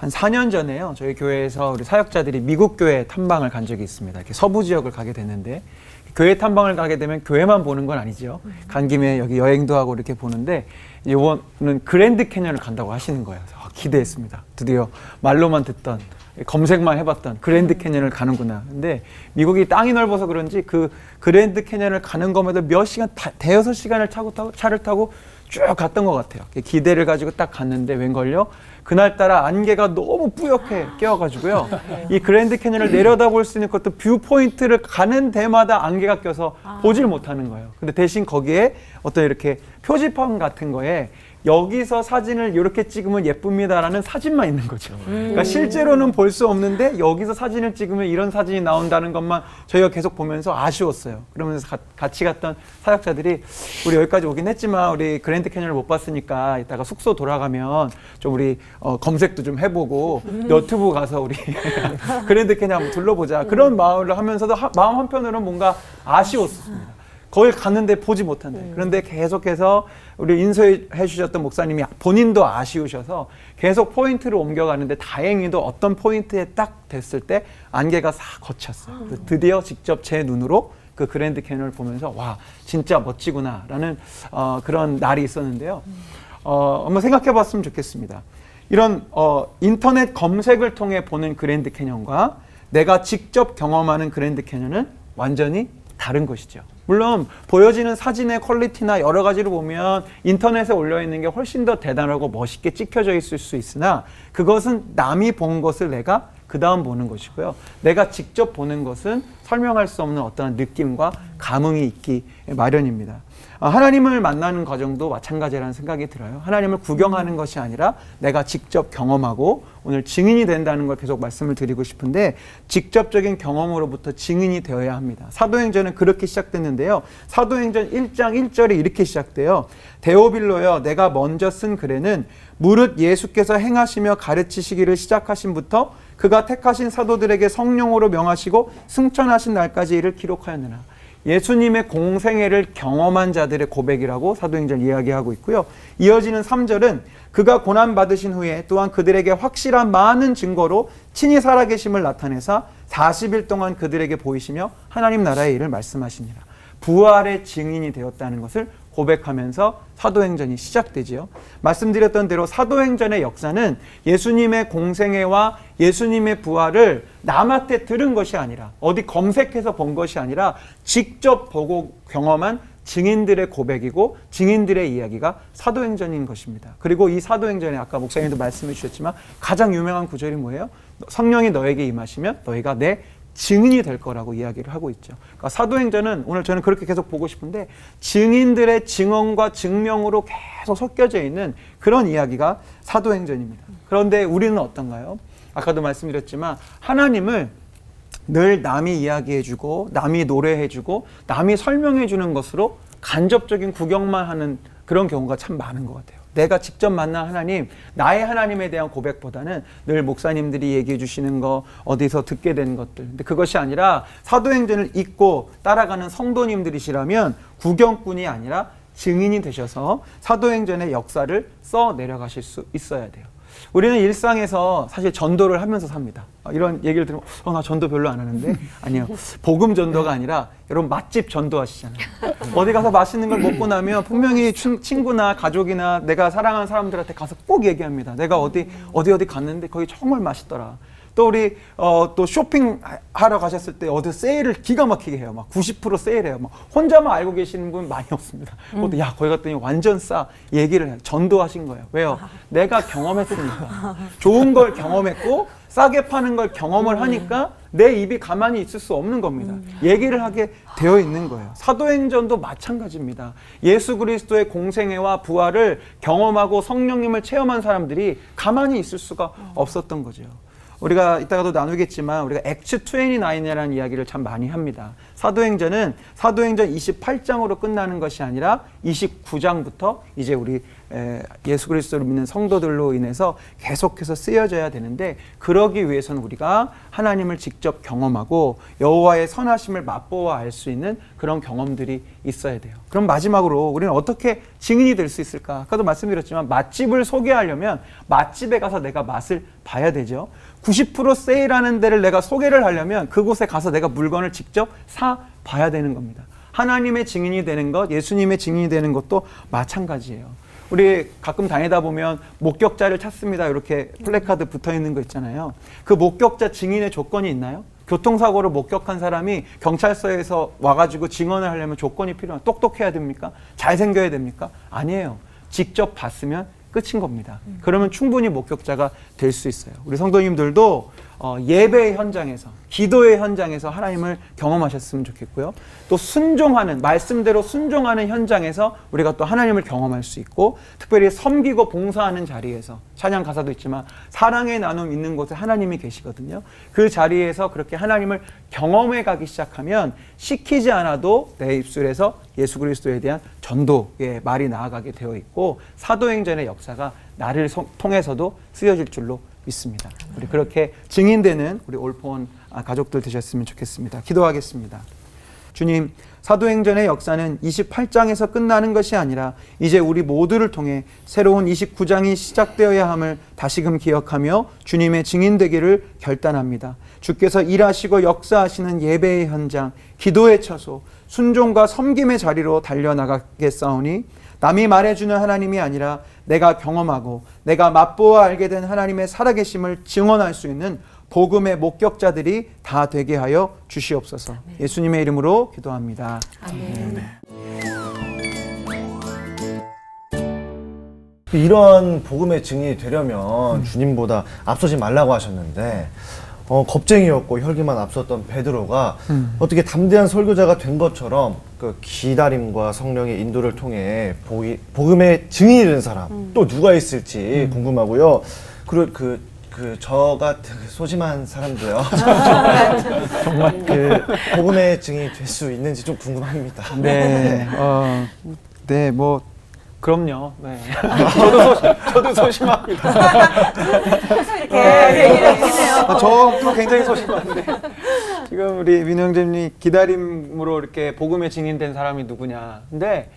한 4년 전에요. 저희 교회에서 우리 사역자들이 미국 교회 탐방을 간 적이 있습니다. 이렇게 서부 지역을 가게 됐는데 교회 탐방을 가게 되면 교회만 보는 건 아니죠. 간 김에 여기 여행도 하고 이렇게 보는데 이번은 그랜드 캐년을 간다고 하시는 거예요. 아, 기대했습니다. 드디어 말로만 듣던 검색만 해봤던 그랜드 캐년을 가는구나. 근데 미국이 땅이 넓어서 그런지 그 그랜드 캐년을 가는 것마다 몇 시간, 다- 대여섯 시간을 타고, 타고 차를 타고 쭉 갔던 것 같아요. 기대를 가지고 딱 갔는데 웬걸요? 그날따라 안개가 너무 뿌옇게 껴가지고요. 이 그랜드 캐년을 내려다볼 수 있는 것도 뷰 포인트를 가는 데마다 안개가 껴서 보질 못하는 거예요. 근데 대신 거기에 어떤 이렇게 표지판 같은 거에 여기서 사진을 이렇게 찍으면 예쁩니다라는 사진만 있는 거죠. 그러니까 실제로는 볼 수 없는데 여기서 사진을 찍으면 이런 사진이 나온다는 것만 저희가 계속 보면서 아쉬웠어요. 그러면서 가- 같이 갔던 사역자들이 우리 여기까지 오긴 했지만 우리 그랜드 캐년을 못 봤으니까 이따가 숙소 돌아가면 좀 우리 어, 검색도 좀 해보고 너튜브 가서 우리 그랜드 캐년 한번 둘러보자. 그런 마음을 하면서도 하- 마음 한편으로는 뭔가 아쉬웠습니다. 거길 갔는데 보지 못한대. 그런데 계속해서 우리 인수해 주셨던 목사님이 본인도 아쉬우셔서 계속 포인트를 옮겨가는데 다행히도 어떤 포인트에 딱 됐을 때 안개가 싹 거쳤어요. 그래서 드디어 직접 제 눈으로 그 그랜드 캐년을 보면서 와 진짜 멋지구나라는 어, 그런 날이 있었는데요. 어, 한번 생각해봤으면 좋겠습니다. 이런 어, 인터넷 검색을 통해 보는 그랜드 캐년과 내가 직접 경험하는 그랜드 캐년은 완전히 다른 것이죠. 물론 보여지는 사진의 퀄리티나 여러 가지를 보면 인터넷에 올려 있는 게 훨씬 더 대단하고 멋있게 찍혀져 있을 수 있으나 그것은 남이 본 것을 내가 그 다음 보는 것이고요. 내가 직접 보는 것은 설명할 수 없는 어떠한 느낌과 감흥이 있기 마련입니다. 아, 하나님을 만나는 과정도 마찬가지라는 생각이 들어요. 하나님을 구경하는 것이 아니라 내가 직접 경험하고 오늘 증인이 된다는 걸 계속 말씀을 드리고 싶은데 직접적인 경험으로부터 증인이 되어야 합니다. 사도행전은 그렇게 시작됐는데요. 사도행전 1장 1절에 이렇게 시작돼요. 데오빌로여 내가 먼저 쓴 글에는 무릇 예수께서 행하시며 가르치시기를 시작하신부터 그가 택하신 사도들에게 성령으로 명하시고 승천하신 날까지 이를 기록하였느라. 예수님의 공생애를 경험한 자들의 고백이라고 사도행전 이야기하고 있고요. 이어지는 3절은 그가 고난 받으신 후에 또한 그들에게 확실한 많은 증거로 친히 살아계심을 나타내사 40일 동안 그들에게 보이시며 하나님 나라의 일을 말씀하시니라. 부활의 증인이 되었다는 것을 고백하면서 사도행전이 시작되지요. 말씀드렸던 대로 사도행전의 역사는 예수님의 공생애와 예수님의 부활을 남한테 들은 것이 아니라 어디 검색해서 본 것이 아니라 직접 보고 경험한 증인들의 고백이고 증인들의 이야기가 사도행전인 것입니다. 그리고 이 사도행전에 아까 목사님도 말씀해 주셨지만 가장 유명한 구절이 뭐예요? 성령이 너에게 임하시면 너희가 내 증인이 될 거라고 이야기를 하고 있죠. 그러니까 사도행전은 오늘 저는 그렇게 계속 보고 싶은데 증인들의 증언과 증명으로 계속 섞여져 있는 그런 이야기가 사도행전입니다. 그런데 우리는 어떤가요? 아까도 말씀드렸지만 하나님을 늘 남이 이야기해주고 남이 노래해주고 남이 설명해주는 것으로 간접적인 구경만 하는 그런 경우가 참 많은 것 같아요. 내가 직접 만난 하나님, 나의 하나님에 대한 고백보다는 늘 목사님들이 얘기해 주시는 거, 어디서 듣게 된 것들. 근데 그것이 아니라 사도행전을 읽고 따라가는 성도님들이시라면 구경꾼이 아니라 증인이 되셔서 사도행전의 역사를 써 내려가실 수 있어야 돼요. 우리는 일상에서 사실 전도를 하면서 삽니다. 어, 이런 얘기를 들으면 어, 나 전도 별로 안 하는데 아니요 복음 전도가 아니라 여러분 맛집 전도하시잖아요. 어디 가서 맛있는 걸 먹고 나면 분명히 친- 친구나 가족이나 내가 사랑하는 사람들한테 가서 꼭 얘기합니다. 내가 어디 어디 어디 갔는데 거기 정말 맛있더라. 또 우리 어, 또 쇼핑 하러 가셨을 때 어디 세일을 기가 막히게 해요. 막 90% 세일해요. 막 혼자만 알고 계시는 분 많이 없습니다. 그것도 야 거기 갔더니 완전 싸 얘기를 해요. 전도하신 거예요. 왜요? 내가 경험했으니까 좋은 걸 경험했고 싸게 파는 걸 경험을 하니까 내 입이 가만히 있을 수 없는 겁니다. 얘기를 하게 되어 있는 거예요. 사도행전도 마찬가지입니다. 예수 그리스도의 공생애와 부활을 경험하고 성령님을 체험한 사람들이 가만히 있을 수가 없었던 거죠. 우리가 이따가도 나누겠지만 우리가 액츠 29이라는 이야기를 참 많이 합니다. 사도행전은 사도행전 28장으로 끝나는 것이 아니라 29장부터 이제 우리 에, 예수 그리스도를 믿는 성도들로 인해서 계속해서 쓰여져야 되는데 그러기 위해서는 우리가 하나님을 직접 경험하고 여호와의 선하심을 맛보아 알 수 있는 그런 경험들이 있어야 돼요. 그럼 마지막으로 우리는 어떻게 증인이 될 수 있을까? 아까도 말씀드렸지만 맛집을 소개하려면 맛집에 가서 내가 맛을 봐야 되죠. 90% 세일하는 데를 내가 소개를 하려면 그곳에 가서 내가 물건을 직접 사 봐야 되는 겁니다. 하나님의 증인이 되는 것, 예수님의 증인이 되는 것도 마찬가지예요. 우리 가끔 다니다 보면 목격자를 찾습니다. 이렇게 플래카드 붙어 있는 거 있잖아요. 그 목격자 증인의 조건이 있나요? 교통사고를 목격한 사람이 경찰서에서 와가지고 증언을 하려면 조건이 필요한 똑똑해야 됩니까? 잘생겨야 됩니까? 아니에요. 직접 봤으면 끝인 겁니다. 그러면 충분히 목격자가 될 수 있어요. 우리 성도님들도 어, 예배의 현장에서, 기도의 현장에서 하나님을 경험하셨으면 좋겠고요. 또 순종하는, 말씀대로 순종하는 현장에서 우리가 또 하나님을 경험할 수 있고, 특별히 섬기고 봉사하는 자리에서, 찬양 가사도 있지만, 사랑의 나눔 있는 곳에 하나님이 계시거든요. 그 자리에서 그렇게 하나님을 경험해 가기 시작하면, 시키지 않아도 내 입술에서 예수 그리스도에 대한 전도의 말이 나아가게 되어 있고, 사도행전의 역사가 나를 소- 통해서도 쓰여질 줄로 믿습니다. 우리 그렇게 증인되는 우리 아, 가족들 되셨으면 좋겠습니다. 기도하겠습니다. 주님, 사도행전의 역사는 28장에서 끝나는 것이 아니라 이제 우리 모두를 통해 새로운 29장이 시작되어야 함을 다시금 기억하며 주님의 증인 되기를 결단합니다. 주께서 일하시고 역사하시는 예배의 현장, 기도의 처소, 순종과 섬김의 자리로 달려나가겠사오니 남이 말해주는 하나님이 아니라 내가 경험하고 내가 맛보아 알게 된 하나님의 살아계심을 증언할 수 있는 복음의 목격자들이 다 되게 하여 주시옵소서. 예수님의 이름으로 기도합니다. 아멘. 이런 복음의 증인이 되려면 주님보다 앞서지 말라고 하셨는데 어, 겁쟁이였고 혈기만 앞섰던 베드로가 어떻게 담대한 설교자가 된 것처럼 그 기다림과 성령의 인도를 통해 복이, 복음의 증인이 된 사람 또 누가 있을지 궁금하고요. 그리고 그, 그, 저 같은 그 소심한 사람도요. 정말? 그 복음의 증인이 될 수 있는지 좀 궁금합니다. 네, 어, 네, 뭐 그럼요. 네. 저도 소심, 저도 소심합니다. 계속 이렇게 얘기를 해주세요. 아, 저도 굉장히 소심한데 지금 우리 형제님 기다림으로 이렇게 복음의 증인된 사람이 누구냐? 근데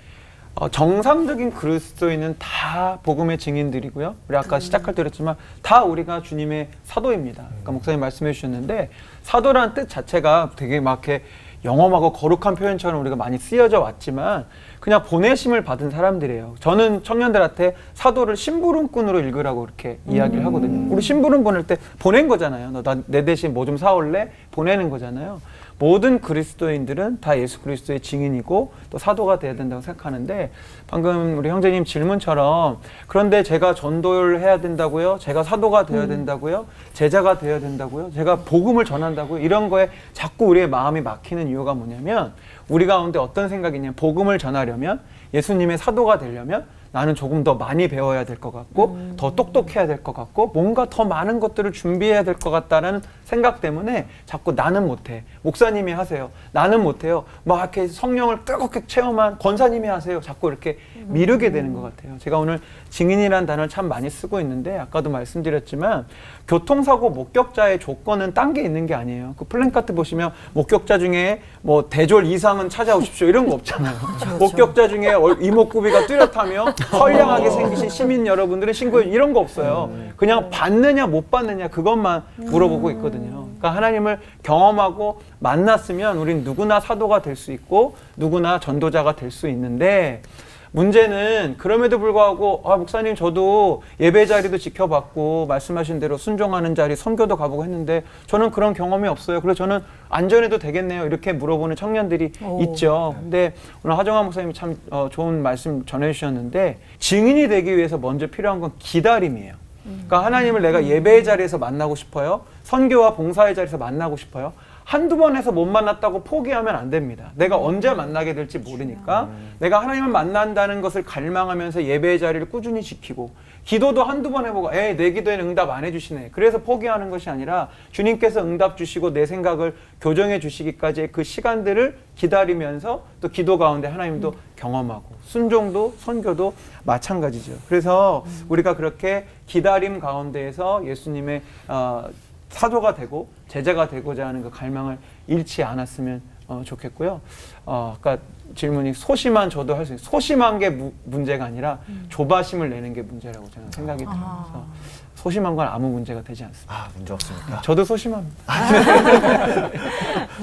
어, 정상적인 그리스도인은 다 복음의 증인들이고요. 우리 아까 시작할 때 그랬지만 다 우리가 주님의 사도입니다. 아까 목사님 말씀해 주셨는데 사도라는 뜻 자체가 되게 막 이렇게 영험하고 거룩한 표현처럼 우리가 많이 쓰여져 왔지만 그냥 보내심을 받은 사람들이에요. 저는 청년들한테 사도를 심부름꾼으로 읽으라고 이렇게 이야기를 하거든요. 우리 심부름 보낼 때 보낸 거잖아요. 너 내 대신 뭐 좀 사올래? 보내는 거잖아요. 모든 그리스도인들은 다 예수 그리스도의 증인이고 또 사도가 돼야 된다고 생각하는데 방금 우리 형제님 질문처럼 그런데 제가 전도를 해야 된다고요? 제가 사도가 되어야 된다고요? 제자가 되어야 된다고요? 제가 복음을 전한다고요? 이런 거에 자꾸 우리의 마음이 막히는 이유가 뭐냐면 우리 가운데 어떤 생각이 있냐면 복음을 전하려면 예수님의 사도가 되려면 나는 조금 더 많이 배워야 될 것 같고 더 똑똑해야 될 것 같고 뭔가 더 많은 것들을 준비해야 될 것 같다라는 생각 때문에 자꾸 나는 못해. 목사님이 하세요. 나는 못해요. 막 이렇게 성령을 뜨겁게 체험한 권사님이 하세요. 자꾸 이렇게 미루게 되는 것 같아요. 제가 오늘 증인이라는 단어를 참 많이 쓰고 있는데 아까도 말씀드렸지만 교통사고 목격자의 조건은 딴 게 있는 게 아니에요. 그 플랜카트 보시면 목격자 중에 뭐 대졸 이상은 찾아오십시오. 이런 거 없잖아요. 목격자 중에 얼- 이목구비가 뚜렷하며 선량하게 생기신 시민 여러분들은 신고해 이런 거 없어요. 그냥 받느냐 못 받느냐 그것만 물어보고 있거든요. 그러니까 하나님을 경험하고 만났으면 우린 누구나 사도가 될 수 있고 누구나 전도자가 될 수 있는데 문제는 그럼에도 불구하고 아 목사님 저도 예배 자리도 지켜봤고 말씀하신 대로 순종하는 자리 선교도 가보고 했는데 저는 그런 경험이 없어요. 그래서 저는 안전해도 되겠네요. 이렇게 물어보는 청년들이 있죠. 근데 오늘 하정환 목사님이 참 어, 좋은 말씀 전해주셨는데 증인이 되기 위해서 먼저 필요한 건 기다림이에요. 그러니까 하나님을 내가 예배의 자리에서 만나고 싶어요. 선교와 봉사의 자리에서 만나고 싶어요. 한두 번 해서 못 만났다고 포기하면 안 됩니다. 내가 언제 만나게 될지 모르니까 내가 하나님을 만난다는 것을 갈망하면서 예배의 자리를 꾸준히 지키고 기도도 한두 번 해보고 에이 내 기도에는 응답 안 해주시네. 그래서 포기하는 것이 아니라 주님께서 응답 주시고 내 생각을 교정해 주시기까지의 그 시간들을 기다리면서 또 기도 가운데 하나님도 경험하고 순종도 선교도 마찬가지죠. 그래서 우리가 그렇게 기다림 가운데에서 예수님의 어, 사도가 되고 제자가 되고자 하는 그 갈망을 잃지 않았으면 어, 좋겠고요. 어, 아까 질문이 소심한 저도 할 수 있어요. 소심한 게 무- 문제가 아니라 조바심을 내는 게 문제라고 저는 생각이 들어요. 그래서 소심한 건 아무 문제가 되지 않습니다. 아 문제 없습니까? 저도 소심합니다.